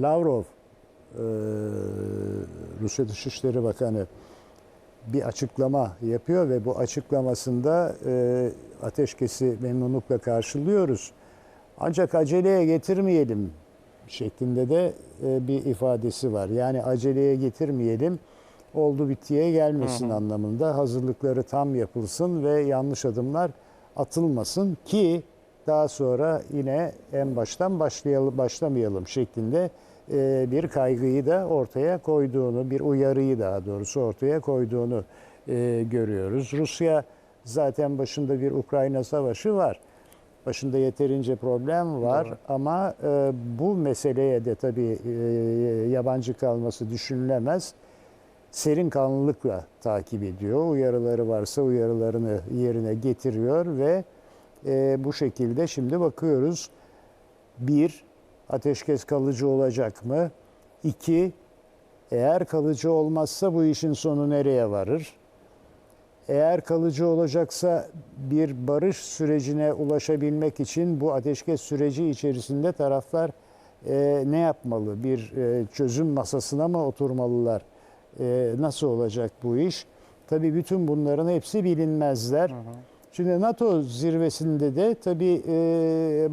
Lavrov, e, Rusya Dışişleri Bakanı bir açıklama yapıyor ve bu açıklamasında e, ateşkesi memnunlukla karşılıyoruz. Ancak aceleye getirmeyelim şeklinde de e, bir ifadesi var. Yani aceleye getirmeyelim, oldu bittiye gelmesin anlamında hazırlıkları tam yapılsın ve yanlış adımlar atılmasın ki daha sonra yine en baştan başlayalım başlamayalım şeklinde e, bir kaygıyı da ortaya koyduğunu, bir uyarıyı daha doğrusu ortaya koyduğunu e, görüyoruz. Rusya zaten başında bir Ukrayna savaşı var. Başında yeterince problem var Doğru. ama e, bu meseleye de tabii yabancı kalması düşünülemez. Serin kanlılıkla takip ediyor. Uyarıları varsa uyarılarını yerine getiriyor ve e, bu şekilde şimdi bakıyoruz. Bir, ateşkes kalıcı olacak mı? İki, eğer kalıcı olmazsa bu işin sonu nereye varır? Eğer kalıcı olacaksa bir barış sürecine ulaşabilmek için bu ateşkes süreci içerisinde taraflar e, ne yapmalı? Bir e, çözüm masasına mı oturmalılar? E, nasıl olacak bu iş? Tabii bütün bunların hepsi bilinmezler. Şimdi NATO zirvesinde de tabii e,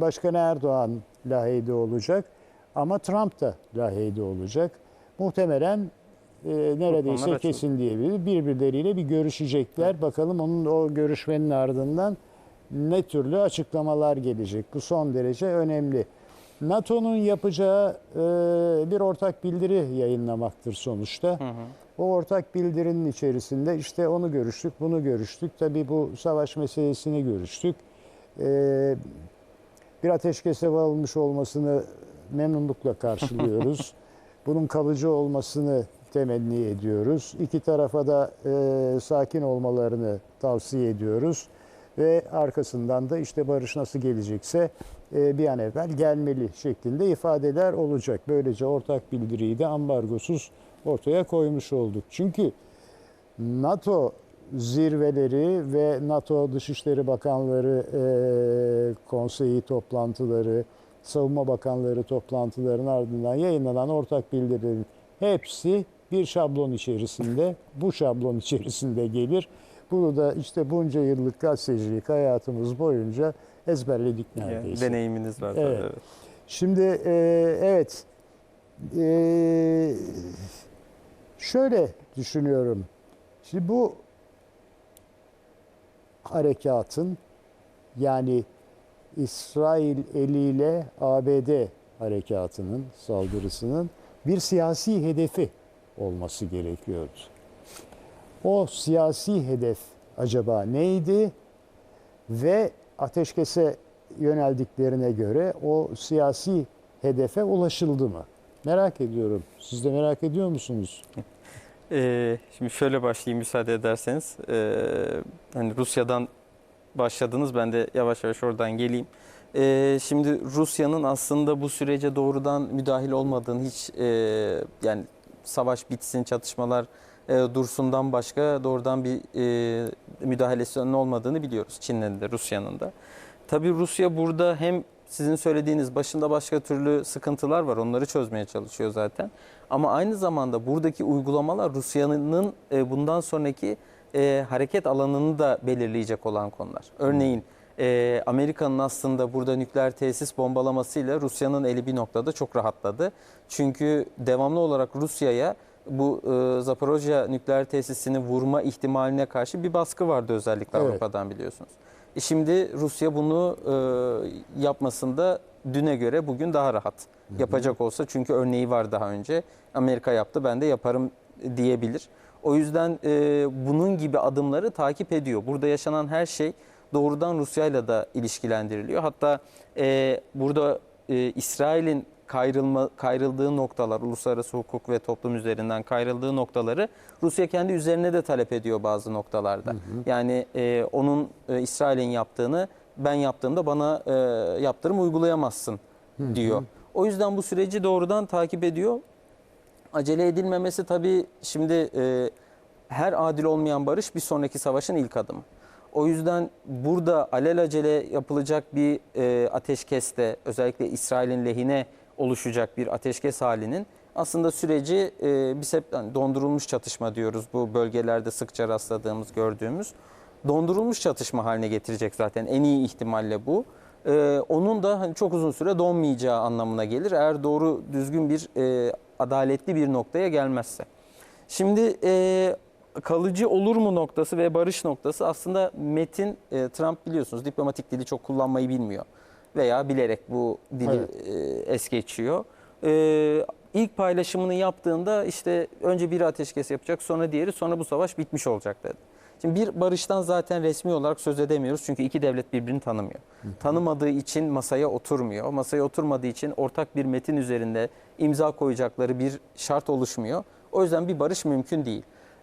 Başkan Erdoğan Lahey'de olacak ama Trump da Lahey'de olacak. Muhtemelen e, neredeyse kesin diyebiliriz. Birbirleriyle bir görüşecekler. Bakalım onun o görüşmenin ardından ne türlü açıklamalar gelecek. Bu son derece önemli. NATO'nun yapacağı e, bir ortak bildiri yayınlamaktır sonuçta. O ortak bildirinin içerisinde işte onu görüştük, bunu görüştük. Tabii bu savaş meselesini görüştük. E, bir ateşkese varılmış olmasını memnunlukla karşılıyoruz. Bunun kalıcı olmasını temenni ediyoruz. İki tarafa da e, sakin olmalarını tavsiye ediyoruz. Ve arkasından da işte barış nasıl gelecekse bir an evvel gelmeli şeklinde ifadeler olacak. Böylece ortak bildiriyi de ambargosuz ortaya koymuş olduk. Çünkü NATO zirveleri ve NATO Dışişleri Bakanları e, konseyi toplantıları, savunma bakanları toplantılarının ardından yayınlanan ortak bildirilerin hepsi bir şablon içerisinde, bu şablon içerisinde gelir. Bunu da işte bunca yıllık gazetecilik hayatımız boyunca ezberledik Yani neredeyse. deneyiminiz var. Evet. Evet. Şimdi e, evet e, şöyle düşünüyorum. Şimdi bu harekatın yani İsrail eliyle ABD harekatının saldırısının bir siyasi hedefi olması gerekiyordu. O siyasi hedef acaba neydi? Ve ateşkese yöneldiklerine göre o siyasi hedefe ulaşıldı mı? Merak ediyorum. Siz de merak ediyor musunuz? Ee, şimdi şöyle başlayayım müsaade ederseniz. Ee, hani Rusya'dan başladınız. Ben de yavaş yavaş oradan geleyim. Ee, şimdi Rusya'nın aslında bu sürece doğrudan müdahil olmadığını hiç e, yani savaş bitsin, çatışmalar e, dursundan başka doğrudan bir e, müdahalesinin olmadığını biliyoruz Çin'in de Rusya'nın da. Tabii Rusya burada hem sizin söylediğiniz başında başka türlü sıkıntılar var. Onları çözmeye çalışıyor zaten. Ama aynı zamanda buradaki uygulamalar Rusya'nın e, bundan sonraki e, hareket alanını da belirleyecek olan konular. Örneğin e, Amerika'nın aslında burada nükleer tesis bombalamasıyla Rusya'nın eli bir noktada çok rahatladı. Çünkü devamlı olarak Rusya'ya bu e, Zaporojye nükleer tesisini vurma ihtimaline karşı bir baskı vardı özellikle Evet. Avrupa'dan biliyorsunuz. E şimdi Rusya bunu e, yapmasında düne göre bugün daha rahat yapacak olsa çünkü örneği var daha önce. Amerika yaptı ben de yaparım diyebilir. O yüzden e, bunun gibi adımları takip ediyor. Burada yaşanan her şey doğrudan Rusya'yla da ilişkilendiriliyor. Hatta e, burada e, İsrail'in kayrılma, kayrıldığı noktalar, uluslararası hukuk ve toplum üzerinden kayrıldığı noktaları Rusya kendi üzerine de talep ediyor bazı noktalarda. Yani e, onun e, İsrail'in yaptığını ben yaptığımda bana e, yaptırım uygulayamazsın diyor. O yüzden bu süreci doğrudan takip ediyor. Acele edilmemesi tabii şimdi e, her adil olmayan barış bir sonraki savaşın ilk adımı. O yüzden burada alelacele yapılacak bir e, ateşkeste özellikle İsrail'in lehine oluşacak bir ateşkes halinin aslında süreci e, biz hep hani dondurulmuş çatışma diyoruz bu bölgelerde sıkça rastladığımız gördüğümüz dondurulmuş çatışma haline getirecek zaten en iyi ihtimalle bu. E, onun da hani çok uzun süre donmayacağı anlamına gelir eğer doğru düzgün bir e, adaletli bir noktaya gelmezse. Şimdi e, kalıcı olur mu noktası ve barış noktası aslında Metin e, Trump biliyorsunuz diplomatik dili çok kullanmayı bilmiyor veya bilerek bu dili Evet. e, es geçiyor. E, ilk paylaşımını yaptığında işte önce biri ateşkes yapacak sonra diğeri sonra bu savaş bitmiş olacak dedi. Şimdi bir barıştan zaten resmi olarak söz edemiyoruz çünkü iki devlet birbirini tanımıyor. Tanımadığı için masaya oturmuyor. Masaya oturmadığı için ortak bir metin üzerinde imza koyacakları bir şart oluşmuyor. O yüzden bir barış mümkün değil.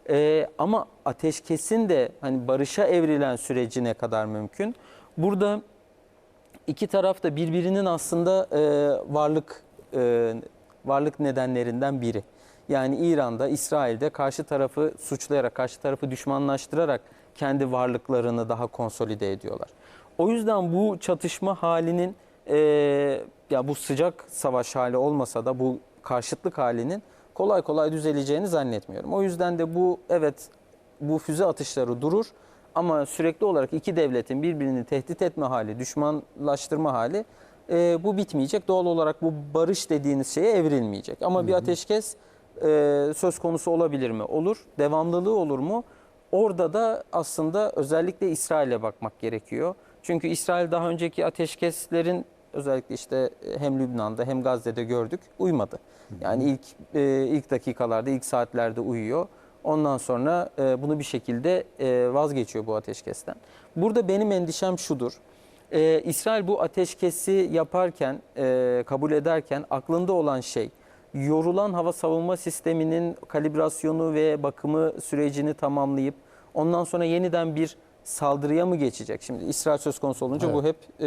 Ee, ama ateşkesin de hani barışa evrilen süreci ne kadar mümkün? Burada iki taraf da birbirinin aslında e, varlık e, varlık nedenlerinden biri. Yani İran'da, İsrail'de karşı tarafı suçlayarak, karşı tarafı düşmanlaştırarak kendi varlıklarını daha konsolide ediyorlar. O yüzden bu çatışma halinin e, ya bu sıcak savaş hali olmasa da bu karşıtlık halinin kolay kolay düzeleceğini zannetmiyorum. O yüzden de bu evet bu füze atışları durur ama sürekli olarak iki devletin birbirini tehdit etme hali, düşmanlaştırma hali e, bu bitmeyecek. Doğal olarak bu barış dediğiniz şeye evrilmeyecek. Ama bir ateşkes e, söz konusu olabilir mi? Olur. Devamlılığı olur mu? Orada da aslında özellikle İsrail'e bakmak gerekiyor. Çünkü İsrail daha önceki ateşkeslerin özellikle işte hem Lübnan'da hem Gazze'de gördük uymadı. Yani ilk e, ilk dakikalarda, ilk saatlerde uyuyor. Ondan sonra e, bunu bir şekilde e, vazgeçiyor bu ateşkesten. Burada benim endişem şudur. E, İsrail bu ateşkesi yaparken, e, kabul ederken aklında olan şey yorulan hava savunma sisteminin kalibrasyonu ve bakımı sürecini tamamlayıp ondan sonra yeniden bir saldırıya mı geçecek? Şimdi İsrail söz konusu olunca bu hep e,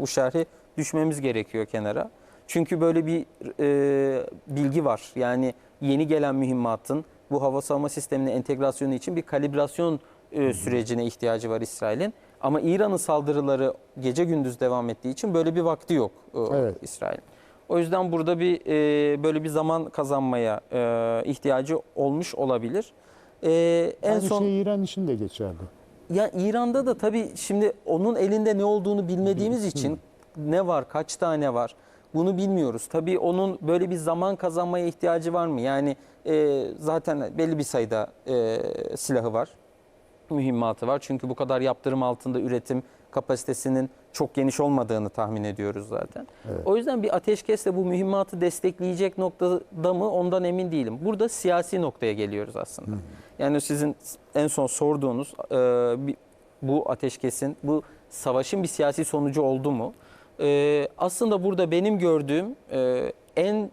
bu şerhi düşmemiz gerekiyor kenara. Çünkü böyle bir e, bilgi var. Yani yeni gelen mühimmatın bu hava savunma sistemine entegrasyonu için bir kalibrasyon e, sürecine ihtiyacı var İsrail'in. Ama İran'ın saldırıları gece gündüz devam ettiği için böyle bir vakti yok e, Evet. İsrail'in. O yüzden burada bir e, böyle bir zaman kazanmaya e, ihtiyacı olmuş olabilir. E, en Aynı son şey İran için de geçerli. ya İran'da da tabii şimdi onun elinde ne olduğunu bilmediğimiz için ne var, kaç tane var bunu bilmiyoruz. Tabii onun böyle bir zaman kazanmaya ihtiyacı var mı? Yani e, zaten belli bir sayıda e, silahı var, mühimmatı var. Çünkü bu kadar yaptırım altında üretim kapasitesinin çok geniş olmadığını tahmin ediyoruz zaten. O yüzden bir ateşkesle bu mühimmatı destekleyecek noktada mı ondan emin değilim. Burada siyasi noktaya geliyoruz aslında. Yani sizin en son sorduğunuz e, bu ateşkesin, bu savaşın bir siyasi sonucu oldu mu? E, aslında burada benim gördüğüm e, en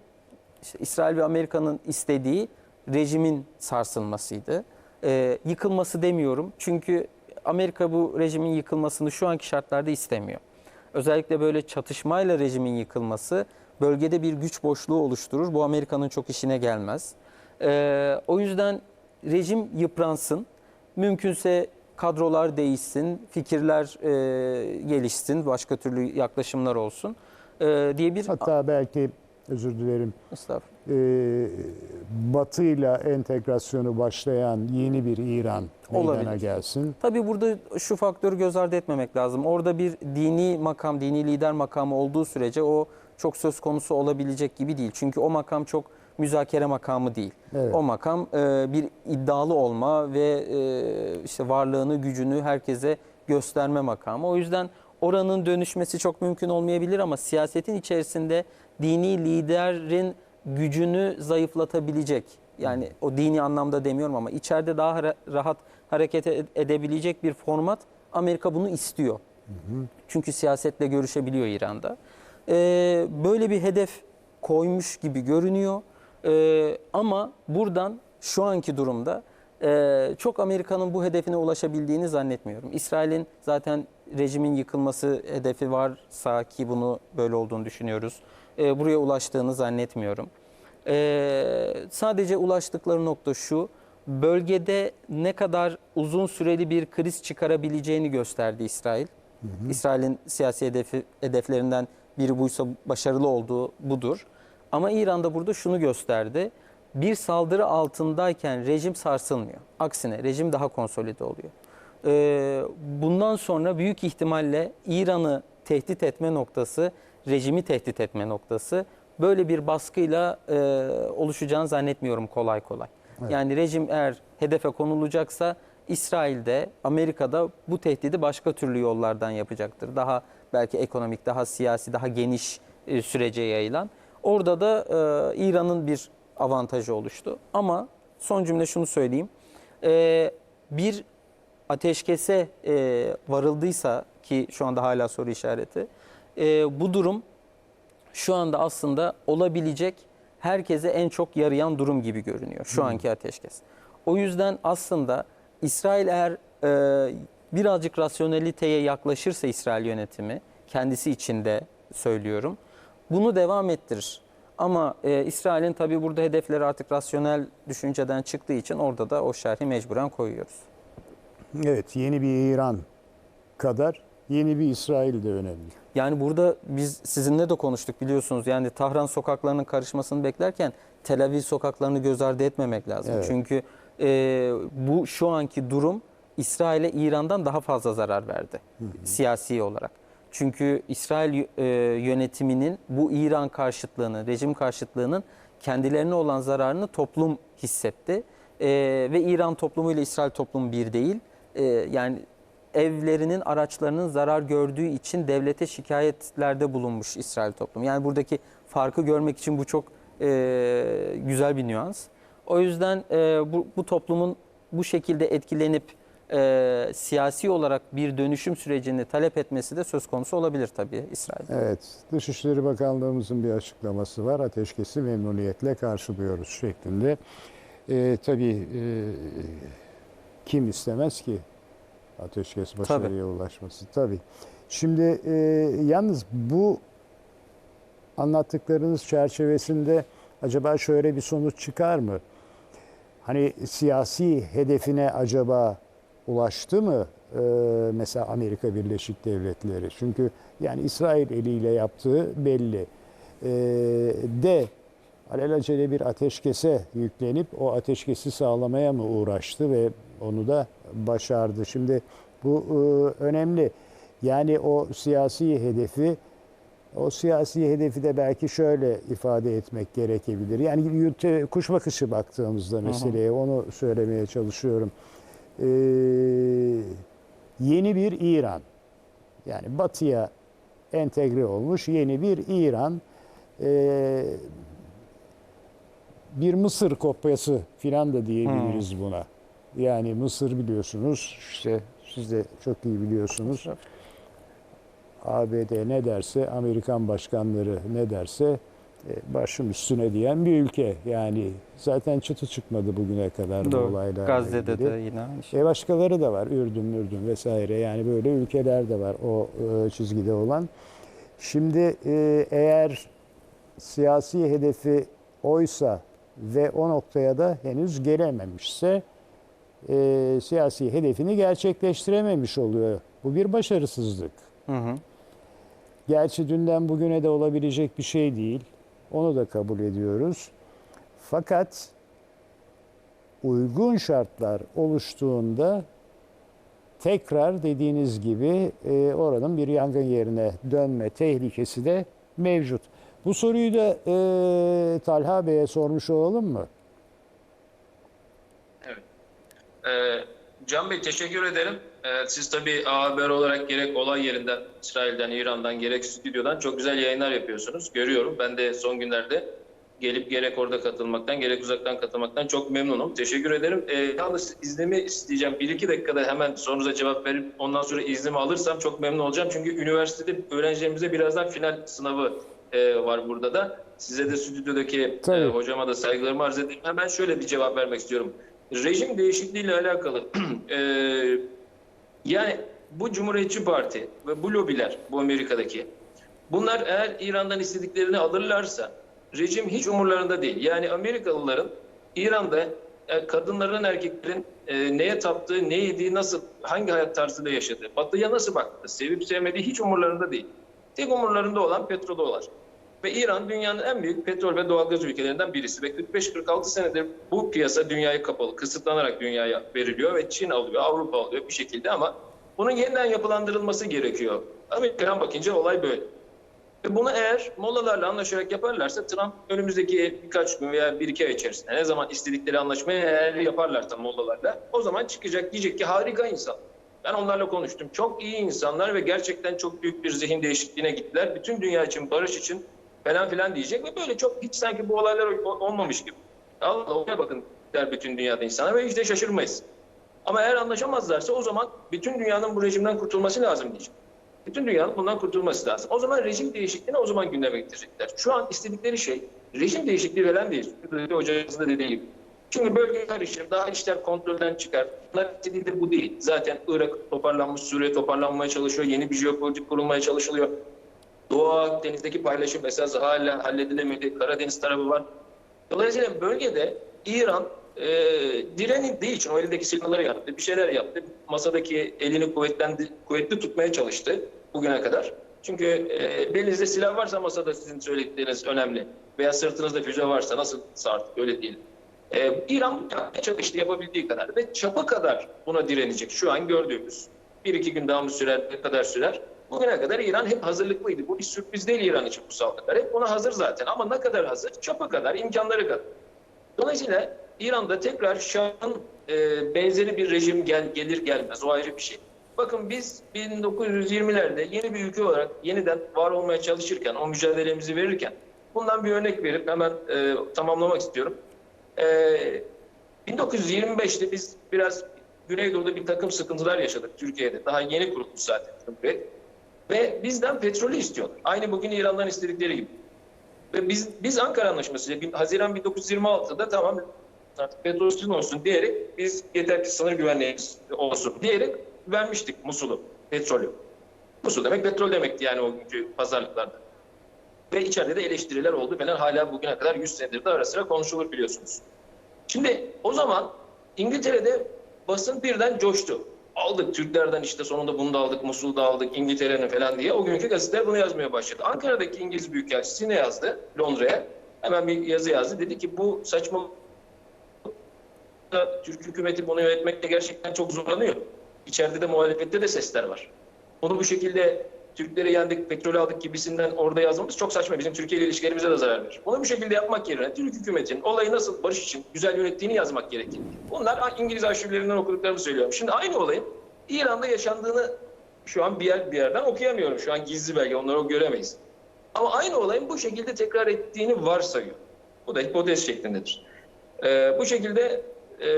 işte İsrail ve Amerika'nın istediği rejimin sarsılmasıydı. E, yıkılması demiyorum çünkü Amerika bu rejimin yıkılmasını şu anki şartlarda istemiyor. Özellikle böyle çatışmayla rejimin yıkılması bölgede bir güç boşluğu oluşturur. Bu Amerika'nın çok işine gelmez. E, o yüzden rejim yıpransın. Mümkünse kadrolar değişsin, fikirler e, gelişsin, başka türlü yaklaşımlar olsun e, diye bir... Hatta belki özür dilerim Estağfurullah. e, Batı'yla entegrasyonu başlayan yeni bir İran meydana Olabilir. gelsin. Tabii burada şu faktörü göz ardı etmemek lazım. Orada bir dini makam, dini lider makamı olduğu sürece o çok söz konusu olabilecek gibi değil. Çünkü o makam çok müzakere makamı değil. Evet. O makam e, bir iddialı olma ve e, işte varlığını, gücünü herkese gösterme makamı. O yüzden oranın dönüşmesi çok mümkün olmayabilir ama siyasetin içerisinde dini liderin gücünü zayıflatabilecek yani o dini anlamda demiyorum ama içeride daha ra- rahat hareket ed- edebilecek bir format Amerika bunu istiyor. Çünkü siyasetle görüşebiliyor İran'da. Ee, böyle bir hedef koymuş gibi görünüyor. Ee, ama buradan şu anki durumda e, çok Amerika'nın bu hedefine ulaşabildiğini zannetmiyorum. İsrail'in zaten rejimin yıkılması hedefi varsa ki bunu böyle olduğunu düşünüyoruz. e, buraya ulaştığını zannetmiyorum. Ee, sadece ulaştıkları nokta şu, bölgede ne kadar uzun süreli bir kriz çıkarabileceğini gösterdi İsrail. İsrail'in siyasi hedefi, hedeflerinden biri buysa başarılı olduğu budur. Ama İran da burada şunu gösterdi. Bir saldırı altındayken rejim sarsılmıyor. Aksine rejim daha konsolide oluyor. Ee, bundan sonra büyük ihtimalle İran'ı tehdit etme noktası, rejimi tehdit etme noktası böyle bir baskıyla e, oluşacağını zannetmiyorum kolay kolay. Yani rejim eğer hedefe konulacaksa İsrail'de, Amerika'da bu tehdidi başka türlü yollardan yapacaktır. Daha belki ekonomik, daha siyasi, daha geniş e, sürece yayılan. Orada da e, İran'ın bir avantajı oluştu. Ama son cümle şunu söyleyeyim. E, bir ateşkese e, varıldıysa ki şu anda hala soru işareti. e, bu durum şu anda aslında olabilecek herkese en çok yarayan durum gibi görünüyor şu anki ateşkes. O yüzden aslında İsrail eğer e, birazcık rasyoneliteye yaklaşırsa İsrail yönetimi kendisi içinde söylüyorum bunu devam ettirir. Ama e, İsrail'in tabii burada hedefleri artık rasyonel düşünceden çıktığı için orada da o şerhi mecburen koyuyoruz. Evet yeni bir İran kadar yeni bir İsrail de önemli. Yani burada biz sizinle de konuştuk biliyorsunuz. Yani Tahran sokaklarının karışmasını beklerken Tel Aviv sokaklarını göz ardı etmemek lazım. Evet. Çünkü e, bu şu anki durum İsrail'e İran'dan daha fazla zarar verdi siyasi olarak. Çünkü İsrail e, yönetiminin bu İran karşıtlığını, rejim karşıtlığının kendilerine olan zararını toplum hissetti. E, ve İran toplumu ile İsrail toplumu bir değil. E, yani evlerinin, araçlarının zarar gördüğü için devlete şikayetlerde bulunmuş İsrail toplumu. Yani buradaki farkı görmek için bu çok güzel bir nüans. O yüzden bu toplumun bu şekilde etkilenip e, siyasi olarak bir dönüşüm sürecini talep etmesi de söz konusu olabilir tabii İsrail'de. Evet, Dışişleri Bakanlığımızın bir açıklaması var. Ateşkesi memnuniyetle karşılıyoruz şeklinde. Ee, tabii e, kim istemez ki ateşkes başarıya ulaşması? Tabii. Şimdi e, yalnız bu anlattıklarınız çerçevesinde acaba şöyle bir sonuç çıkar mı? Hani siyasi hedefine acaba ulaştı mı e, mesela Amerika Birleşik Devletleri? Çünkü yani İsrail eliyle yaptığı belli. E, de alelacele bir ateşkese yüklenip o ateşkesi sağlamaya mı uğraştı ve onu da başardı. Şimdi bu e, önemli. Yani o siyasi hedefi o siyasi hedefi de belki şöyle ifade etmek gerekebilir. Yani yürüte- kuş bakışı baktığımızda meseleye onu söylemeye çalışıyorum. Ee, yeni bir İran. Yani batıya entegre olmuş yeni bir İran. Ee, bir Mısır kopyası filan da diyebiliriz buna. Yani Mısır biliyorsunuz işte siz de çok iyi biliyorsunuz. ABD ne derse, Amerikan başkanları ne derse e, başım üstüne diyen bir ülke. Yani zaten çıtı çıkmadı bugüne kadar bu Doğru. olaylarla Gazze'de ilgili. de yine aynı şey. E başkaları da var. Ürdün, Mürdün vesaire. Yani böyle ülkeler de var o e, çizgide olan. Şimdi e, eğer siyasi hedefi oysa ve o noktaya da henüz gelememişse e, siyasi hedefini gerçekleştirememiş oluyor. Bu bir başarısızlık. Hı hı. Gerçi dünden bugüne de olabilecek bir şey değil. Onu da kabul ediyoruz. Fakat uygun şartlar oluştuğunda tekrar dediğiniz gibi e, oranın bir yangın yerine dönme tehlikesi de mevcut. Bu soruyu da e, Talha Bey'e sormuş olalım mı? Ee, Can Bey teşekkür ederim. Ee, siz tabii A Haber olarak gerek olay yerinden, İsrail'den, İran'dan, gerek stüdyodan çok güzel yayınlar yapıyorsunuz. Görüyorum. Ben de son günlerde gelip gerek orada katılmaktan, gerek uzaktan katılmaktan çok memnunum. Teşekkür ederim. Ee, yalnız iznimi isteyeceğim. Bir iki dakikada hemen sorunuza cevap verip ondan sonra iznimi alırsam çok memnun olacağım. Çünkü üniversitede öğrencilerimize birazdan final sınavı e, var burada da. Size de stüdyodaki Tabii. e, hocama da saygılarımı arz edeyim. Hemen şöyle bir cevap vermek istiyorum. Rejim değişikliğiyle alakalı e, yani bu Cumhuriyetçi Parti ve bu lobiler bu Amerika'daki bunlar eğer İran'dan istediklerini alırlarsa rejim hiç umurlarında değil. Yani Amerikalıların İran'da e, kadınların erkeklerin e, neye taptığı, ne yediği, nasıl, hangi hayat tarzıyla yaşadığı, batıya nasıl baktı, sevip sevmediği hiç umurlarında değil. tek umurlarında olan petrodolar. Ve İran dünyanın en büyük petrol ve doğalgaz ülkelerinden birisi. Ve 45-46 senedir bu piyasa dünyaya kapalı, kısıtlanarak dünyaya veriliyor ve Çin alıyor, Avrupa alıyor bir şekilde ama bunun yeniden yapılandırılması gerekiyor. Amerika'dan bakınca olay böyle. Ve bunu eğer molalarla anlaşarak yaparlarsa Trump önümüzdeki birkaç gün veya bir iki ay içerisinde ne zaman istedikleri anlaşmayı eğer yaparlarsa molalarla o zaman çıkacak diyecek ki harika insan. Ben onlarla konuştum. Çok iyi insanlar ve gerçekten çok büyük bir zihin değişikliğine gittiler. Bütün dünya için, barış için falan filan diyecek ve böyle çok hiç sanki bu olaylar olmamış gibi. Allah Allah bakın der bütün dünyada insanlar ve hiç de şaşırmayız. Ama eğer anlaşamazlarsa o zaman bütün dünyanın bu rejimden kurtulması lazım diyecek. Bütün dünyanın bundan kurtulması lazım. O zaman rejim değişikliğini o zaman gündeme getirecekler. Şu an istedikleri şey rejim değişikliği falan değil. Hocamızın da dediği gibi. Çünkü bölge karışır, daha işler kontrolden çıkar. Bunlar istediği de bu değil. Zaten Irak toparlanmış, Suriye toparlanmaya çalışıyor, yeni bir jeopolitik kurulmaya çalışılıyor. Doğu Akdeniz'deki paylaşım mesela hala halledilemedi. Karadeniz tarafı var. Dolayısıyla bölgede İran e, direnildiği için o elindeki silahları yaptı, bir şeyler yaptı. Masadaki elini kuvvetlendi, kuvvetli tutmaya çalıştı bugüne kadar. Çünkü e, belinizde silah varsa masada sizin söyledikleriniz önemli. Veya sırtınızda füze varsa nasıl artık öyle değil. E, İran yapmaya çalıştı yapabildiği kadar ve çapa kadar buna direnecek. Şu an gördüğümüz. Bir iki gün daha mı sürer, ne kadar sürer? Bugüne kadar İran hep hazırlıklıydı. Bu bir sürpriz değil İran için bu saldırılar. Hep buna hazır zaten. Ama ne kadar hazır? Çapa kadar, imkanları kadar. Dolayısıyla İran'da tekrar Şah'ın e, benzeri bir rejim gel, gelir gelmez. O ayrı bir şey. Bakın biz 1920'lerde yeni bir ülke olarak yeniden var olmaya çalışırken, o mücadelemizi verirken bundan bir örnek verip hemen e, tamamlamak istiyorum. E, 1925'te biz biraz Güneydoğu'da bir takım sıkıntılar yaşadık Türkiye'de. Daha yeni kurulmuş zaten Cumhuriyet. Ve bizden petrolü istiyorlar. Aynı bugün İran'dan istedikleri gibi. Ve biz biz Ankara Anlaşması'yla bir- Haziran 1926'da tamam artık petrol sizin olsun diyerek biz yeter ki sınır güvenliğimiz olsun diyerek vermiştik Musul'u, petrolü. Musul demek petrol demekti yani o günkü pazarlıklarda. Ve içeride de eleştiriler oldu falan hala bugüne kadar 100 senedir de ara sıra konuşulur biliyorsunuz. Şimdi o zaman İngiltere'de basın birden coştu. Aldık Türklerden işte sonunda bunu da aldık, Musul'u da aldık, İngiltere'nin falan diye. O günkü gazeteler bunu yazmaya başladı. Ankara'daki İngiliz Büyükelçisi ne yazdı Londra'ya? Hemen bir yazı yazdı. Dedi ki bu saçma Türk hükümeti bunu yönetmekte gerçekten çok zorlanıyor. İçeride de muhalefette de sesler var. Bunu bu şekilde Türkleri yendik, petrolü aldık gibisinden orada yazmamız çok saçma. Bizim Türkiye ile ilişkilerimize de zarar verir. Bunu bu şekilde yapmak yerine Türk hükümetinin olayı nasıl barış için güzel yönettiğini yazmak gerekir. Bunlar İngiliz arşivlerinden okuduklarımı söylüyorum. Şimdi aynı olayın İran'da yaşandığını şu an bir, yer, bir yerden okuyamıyorum. Şu an gizli belge, onları göremeyiz. Ama aynı olayın bu şekilde tekrar ettiğini varsayıyor. Bu da hipotez şeklindedir. Ee, bu şekilde e,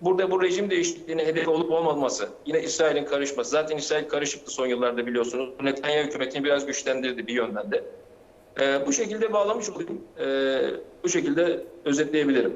burada bu rejim değişikliğine hedef olup olmaması, yine İsrail'in karışması. Zaten İsrail karışıktı son yıllarda biliyorsunuz. Netanyahu hükümetini biraz güçlendirdi bir yönden de. Ee, bu şekilde bağlamış olayım. Ee, bu şekilde özetleyebilirim.